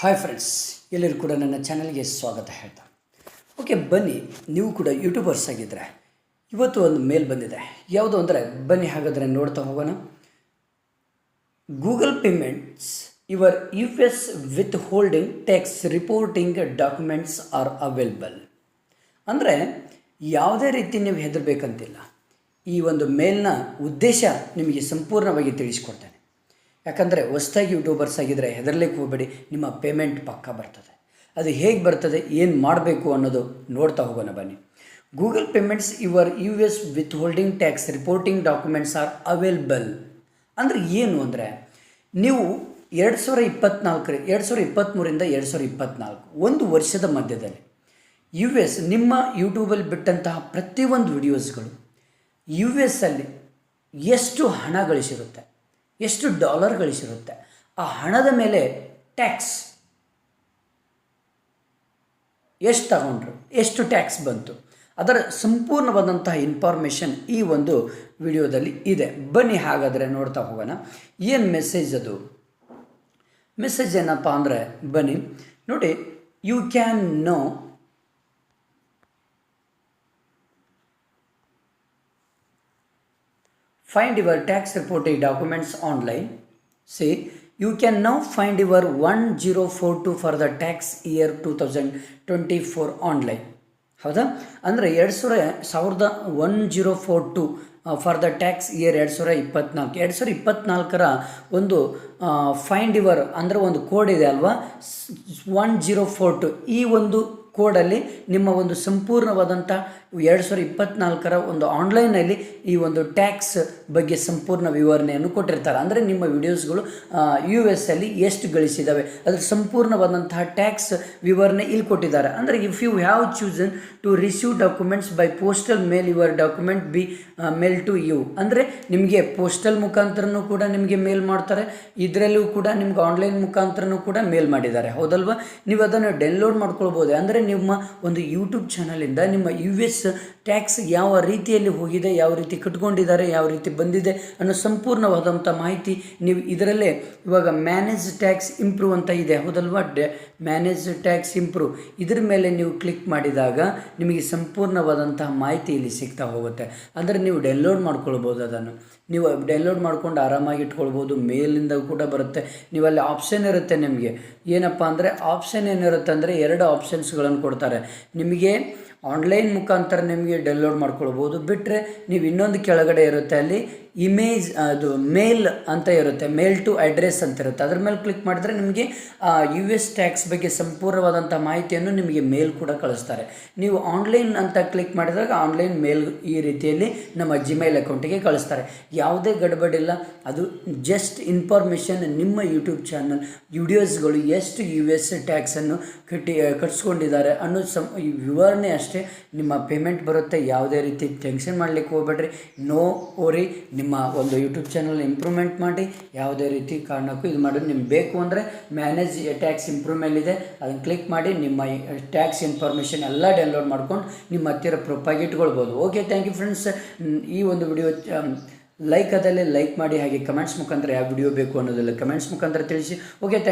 Hi friends ಎಲ್ಲರೂ ಕೂಡ ನನ್ನ ಚಾನಲ್ಗೆ ಸ್ವಾಗತ ಹೇಳ್ತಾ. ಓಕೆ ಬನ್ನಿ, ನೀವು ಕೂಡ ಯೂಟ್ಯೂಬರ್ಸ್ ಆಗಿದ್ದರೆ ಇವತ್ತು ಒಂದು ಮೇಲ್ ಬಂದಿದೆ. ಯಾವುದು ಅಂದರೆ, ಬನ್ನಿ ಹಾಗಾದರೆ ನೋಡ್ತಾ ಹೋಗೋಣ. Google payments your U S withholding tax reporting documents are available ಅಂದರೆ, ಯಾವುದೇ ರೀತಿ ನೀವು ಹೆದರಬೇಕಂತಿಲ್ಲ. ಈ ಒಂದು ಮೇಲ್ನ ಉದ್ದೇಶ ನಿಮಗೆ ಸಂಪೂರ್ಣವಾಗಿ ತಿಳಿಸ್ಕೊಡ್ತೇನೆ. ಯಾಕಂದರೆ ಹೊಸ್ದಾಗಿ ಯೂಟ್ಯೂಬರ್ಸ್ ಆಗಿದ್ದರೆ ಹೆದರ್ಲಿಕ್ಕೆ ಹೋಗಬೇಡಿ, ನಿಮ್ಮ ಪೇಮೆಂಟ್ ಪಕ್ಕ ಬರ್ತದೆ. ಅದು ಹೇಗೆ ಬರ್ತದೆ, ಏನು ಮಾಡಬೇಕು ಅನ್ನೋದು ನೋಡ್ತಾ ಹೋಗೋಣ ಬನ್ನಿ. Google payments your U S withholding tax reporting documents are available ಅಂದರೆ ಏನು ಅಂದರೆ, ನೀವು ಎರಡು ಸಾವಿರ ಇಪ್ಪತ್ನಾಲ್ಕರ, ಎರಡು ಸಾವಿರ ಇಪ್ಪತ್ತ್ಮೂರಿಂದ ಎರಡು ಸಾವಿರ ಇಪ್ಪತ್ತ್ನಾಲ್ಕು ಒಂದು ವರ್ಷದ ಮಧ್ಯದಲ್ಲಿ ಯು ಎಸ್ ನಿಮ್ಮ ಯೂಟ್ಯೂಬಲ್ಲಿ ಬಿಟ್ಟಂತಹ ಪ್ರತಿಯೊಂದು ವಿಡಿಯೋಸ್ಗಳು ಯು ಎಸ್ ಅಲ್ಲಿ ಎಷ್ಟು ಹಣ ಗಳಿಸಿರುತ್ತೆ? ಎಷ್ಟು ಡಾಲರ್ ಗಳಿಸಿರುತ್ತೆ. ಆ ಹಣದ ಮೇಲೆ ಟ್ಯಾಕ್ಸ್ ಎಷ್ಟು ತಗೊಂಡ್ರು? ಎಷ್ಟು ಟ್ಯಾಕ್ಸ್ ಬಂತು? ಅದರ ಸಂಪೂರ್ಣವಾದಂತಹ ಇನ್ಫಾರ್ಮೇಷನ್ ಈ ಒಂದು ವಿಡಿಯೋದಲ್ಲಿ ಇದೆ. ಬನ್ನಿ ಹಾಗಾದರೆ ನೋಡ್ತಾ ಹೋಗೋಣ. ಏನು ಮೆಸೇಜ್ ಅದು? ಮೆಸೇಜ್ ಏನಪ್ಪ ಅಂದರೆ ಬನ್ನಿ. ನೋಡಿ you can know find your tax reporting documents online. See, you can now find your 1042 for the tax year 2024 online. ಹೌದಾ? ಅಂದರೆ ಎರಡು ಸಾವಿರ, ಸಾವಿರದ one zero four two for the tax year ಎರಡು ಸಾವಿರ ಇಪ್ಪತ್ನಾಲ್ಕು. ಎರಡು ಸಾವಿರ ಇಪ್ಪತ್ನಾಲ್ಕರ ಒಂದು ಫೈಂಡ್ ಇವರ್ ಅಂದರೆ ಒಂದು ಕೋಡ್ ಇದೆ ಅಲ್ವಾ? ಒನ್ ಜೀರೋ ಫೋರ್ ಟು ಈ ಒಂದು ಕೋಡಲ್ಲಿ ನಿಮ್ಮ ಒಂದು ಸಂಪೂರ್ಣವಾದಂಥ ಎರಡು ಸಾವಿರದ ಇಪ್ಪತ್ನಾಲ್ಕರ ಒಂದು ಆನ್ಲೈನಲ್ಲಿ ಈ ಒಂದು ಟ್ಯಾಕ್ಸ್ ಬಗ್ಗೆ ಸಂಪೂರ್ಣ ವಿವರಣೆಯನ್ನು ಕೊಟ್ಟಿರ್ತಾರೆ. ಅಂದರೆ ನಿಮ್ಮ ವಿಡಿಯೋಸ್ಗಳು ಯು ಎಸ್ ಅಲ್ಲಿ ಎಷ್ಟು ಗಳಿಸಿದ್ದಾವೆ ಅದರ ಸಂಪೂರ್ಣವಾದಂತಹ ಟ್ಯಾಕ್ಸ್ ವಿವರಣೆ ಇಲ್ಲಿ ಕೊಟ್ಟಿದ್ದಾರೆ. ಅಂದರೆ if you have chosen to receive documents by postal mail your document be mail to you ಅಂದರೆ ನಿಮಗೆ ಪೋಸ್ಟಲ್ ಮುಖಾಂತರನೂ ಕೂಡ ನಿಮಗೆ ಮೇಲ್ ಮಾಡ್ತಾರೆ, ಇದರಲ್ಲೂ ಕೂಡ ನಿಮ್ಗೆ ಆನ್ಲೈನ್ ಮುಖಾಂತರನೂ ಕೂಡ ಮೇಲ್ ಮಾಡಿದ್ದಾರೆ. ಹೌದಲ್ವಾ? ನೀವು ಅದನ್ನು ಡೌನ್ಲೋಡ್ ಮಾಡ್ಕೊಳ್ಬೋದು? ಅಂದರೆ ನಿಮ್ಮ ಒಂದು ಯೂಟ್ಯೂಬ್ ಚಾನಲಿಂದ ನಿಮ್ಮ ಯು ಎಸ್ ಟ್ಯಾಕ್ಸ್ ಯಾವ ರೀತಿಯಲ್ಲಿ ಹೋಗಿದೆ, ಯಾವ ರೀತಿ ಕಟ್ಕೊಂಡಿದ್ದಾರೆ, ಯಾವ ರೀತಿ ಬಂದಿದೆ ಅನ್ನೋ ಸಂಪೂರ್ಣವಾದಂಥ ಮಾಹಿತಿ ನೀವು ಇದರಲ್ಲೇ ಇವಾಗ ಮ್ಯಾನೇಜ್ ಟ್ಯಾಕ್ಸ್ ಇಂಪ್ರೂವ್ ಅಂತ ಇದೆ. ಹೌದಲ್ವಾ? ಡೆ ಮ್ಯಾನೇಜ್ ಟ್ಯಾಕ್ಸ್ ಇಂಪ್ರೂವ್ ಇದ್ರ ಮೇಲೆ ನೀವು ಕ್ಲಿಕ್ ಮಾಡಿದಾಗ ನಿಮಗೆ ಸಂಪೂರ್ಣವಾದಂತಹ ಮಾಹಿತಿ ಇಲ್ಲಿ ಸಿಗ್ತಾ ಹೋಗುತ್ತೆ. ಅಂದರೆ ನೀವು ಡೌನ್ಲೋಡ್ ಮಾಡ್ಕೊಳ್ಬೋದು ಅದನ್ನು. ನೀವು ಡೌನ್ಲೋಡ್ ಮಾಡ್ಕೊಂಡು ಆರಾಮಾಗಿ ಇಟ್ಕೊಳ್ಬೋದು. ಮೇಲಿಂದ ಕೂಡ ಬರುತ್ತೆ. ನೀವಲ್ಲಿ ಆಪ್ಷನ್ ಇರುತ್ತೆ ನಿಮಗೆ. ಏನಪ್ಪ ಅಂದರೆ ಆಪ್ಷನ್ ಏನಿರುತ್ತೆ ಅಂದರೆ ಎರಡು ಆಪ್ಷನ್ಸ್ಗಳನ್ನು ಕೊಡ್ತಾರೆ. ನಿಮಗೆ ಆನ್ಲೈನ್ ಮುಖಾಂತರ ನಿಮಗೆ ಡೌನ್ಲೋಡ್ ಮಾಡ್ಕೊಳ್ಬೋದು. ಬಿಟ್ಟರೆ ನೀವು ಇನ್ನೊಂದು ಕೆಳಗಡೆ ಇರುತ್ತೆ ಅಲ್ಲಿ ಇಮೇಜ್, ಅದು ಮೇಲ್ ಅಂತ ಇರುತ್ತೆ. ಮೇಲ್ ಟು ಅಡ್ರೆಸ್ ಅಂತ ಇರುತ್ತೆ. ಅದ್ರ ಮೇಲೆ ಕ್ಲಿಕ್ ಮಾಡಿದ್ರೆ ನಿಮಗೆ ಯು ಎಸ್ ಟ್ಯಾಕ್ಸ್ ಬಗ್ಗೆ ಸಂಪೂರ್ಣವಾದಂಥ ಮಾಹಿತಿಯನ್ನು ನಿಮಗೆ ಮೇಲ್ ಕೂಡ ಕಳಿಸ್ತಾರೆ. ನೀವು ಆನ್ಲೈನ್ ಅಂತ ಕ್ಲಿಕ್ ಮಾಡಿದಾಗ ಆನ್ಲೈನ್ ಮೇಲ್ ಈ ರೀತಿಯಲ್ಲಿ ನಮ್ಮ ಜಿಮೇಲ್ ಅಕೌಂಟಿಗೆ ಕಳಿಸ್ತಾರೆ. ಯಾವುದೇ ಗಡಬಡಿಲ್ಲ ಅದು ಜಸ್ಟ್ ಇನ್ಫಾರ್ಮೇಷನ್ ನಿಮ್ಮ ಯೂಟ್ಯೂಬ್ ಚಾನಲ್ ವಿಡಿಯೋಸ್ಗಳು ಎಷ್ಟು ಯು ಎಸ್ ಟ್ಯಾಕ್ಸನ್ನು ಕಟ್ಟಿ, ಕಟ್ಸ್ಕೊಂಡಿದ್ದಾರೆ ಅನ್ನೋ ಸಂ ವಿವರಣೆ ಅಷ್ಟೇ. ನಿಮ್ಮ ಪೇಮೆಂಟ್ ಬರುತ್ತೆ, ಯಾವುದೇ ರೀತಿ ಟೆನ್ಷನ್ ಮಾಡಲಿಕ್ಕೆ ಹೋಗ್ಬೇಡ್ರಿ. ನೋ ಓರಿ ನಿಮ್ಮ ಒಂದು ಯೂಟ್ಯೂಬ್ ಚಾನಲ್ ಇಂಪ್ರೂವ್ಮೆಂಟ್ ಮಾಡಿ, ಯಾವುದೇ ರೀತಿ ಕಾರಣಕ್ಕೂ ಇದು ಮಾಡೋದು ನಿಮ್ಗೆ ಬೇಕು ಅಂದರೆ ಮ್ಯಾನೇಜ್ ಟ್ಯಾಕ್ಸ್ ಇಂಪ್ರೂವ್ ಇದೆ. ಅದನ್ನು ಕ್ಲಿಕ್ ಮಾಡಿ, ನಿಮ್ಮ ಟ್ಯಾಕ್ಸ್ ಇನ್ಫಾರ್ಮೇಷನ್ ಎಲ್ಲ ಡೌನ್ಲೋಡ್ ಮಾಡ್ಕೊಂಡು ನಿಮ್ಮ ಹತ್ತಿರ ಪ್ರೊಪಾಗಿ ಇಟ್ಕೊಳ್ಬೋದು. ಓಕೆ ಥ್ಯಾಂಕ್ ಯು ಫ್ರೆಂಡ್ಸ್ ಈ ಒಂದು ವಿಡಿಯೋ ಲೈಕ್ ಅದಲ್ಲೇ ಲೈಕ್ ಮಾಡಿ, ಹಾಗೆ ಕಮೆಂಟ್ಸ್ ಮುಖಾಂತರ ಯಾವ ವಿಡಿಯೋ ಬೇಕು ಅನ್ನೋದೆಲ್ಲ ಕಮೆಂಟ್ಸ್ ಮುಖಾಂತರ ತಿಳಿಸಿ. ಓಕೆ